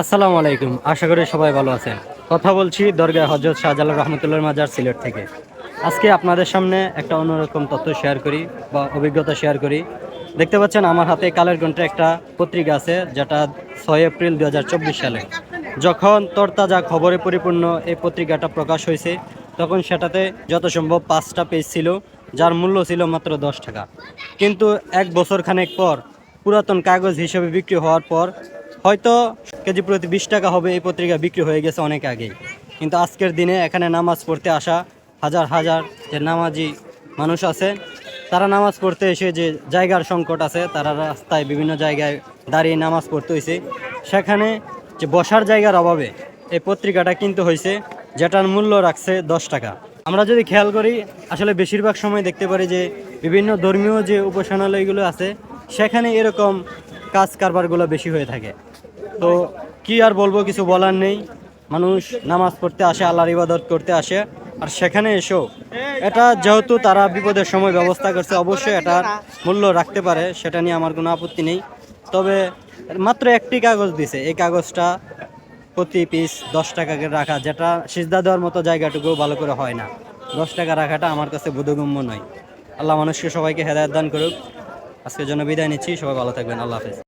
আসসালামু আলাইকুম। আশা করি সবাই ভালো আছেন। কথা বলছি দরগা হজরত শাহজালাল রহমতুল্লাহ মাজার সিলেট থেকে। আজকে আপনাদের সামনে একটা অন্যরকম তথ্য শেয়ার করি বা অভিজ্ঞতা শেয়ার করি। দেখতে পাচ্ছেন আমার হাতে কালের কণ্ঠে একটা পত্রিকা আছে, যেটা ছয় এপ্রিল দু হাজার চব্বিশ সালে। যখন তরতাজা খবরে পরিপূর্ণ এই পত্রিকাটা প্রকাশ হয়েছে, তখন সেটাতে যত সম্ভব পাঁচটা পেজ ছিল, যার মূল্য ছিল মাত্র দশ টাকা। কিন্তু এক বছর খানেক পর পুরাতন কাগজ হিসেবে বিক্রি হওয়ার পর হয়তো কেজি প্রতি বিশ টাকা হবে এই পত্রিকা বিক্রি হয়ে গেছে অনেক আগেই। কিন্তু আজকের দিনে এখানে নামাজ পড়তে আসা হাজার হাজার যে নামাজি মানুষ আছে, তারা নামাজ পড়তে এসে যে জায়গার সংকট আছে, তারা রাস্তায় বিভিন্ন জায়গায় দাঁড়িয়ে নামাজ পড়তে হয়েছে সেখানে যে বসার জায়গার অভাবে এই পত্রিকাটা কিনতে হয়েছে যেটার মূল্য রাখছে দশ টাকা। আমরা যদি খেয়াল করি, আসলে বেশিরভাগ সময় দেখতে পারি যে বিভিন্ন ধর্মীয় যে উপাসনালয়গুলো আছে, সেখানে এরকম কাজ কারবারগুলো বেশি হয়ে থাকে। তো কি আর বলব, কিছু বলার নেই। মানুষ নামাজ পড়তে আসে, আল্লাহর ইবাদত করতে আসে। আর সেখানে এসো, এটা যেহেতু তারা বিপদের সময় ব্যবস্থা করছে, অবশ্যই এটার মূল্য রাখতে পারে, সেটা নিয়ে আমার কোনো আপত্তি নেই। তবে মাত্র একটি কাগজ দিছে, এই কাগজটা প্রতি পিস দশ টাকা করে রাখা, যেটা সিজদা দেওয়ার মতো জায়গাটুকু ভালো করে হয় না। দশ টাকা রাখাটা আমার কাছে বোধগম্য নয়। আল্লাহ মানুষকে সবাইকে হেদায়ত দান করুক। আজকের জন্য বিদায় নিচ্ছি, সবাই ভালো থাকবেন, আল্লাহ হাফেজ।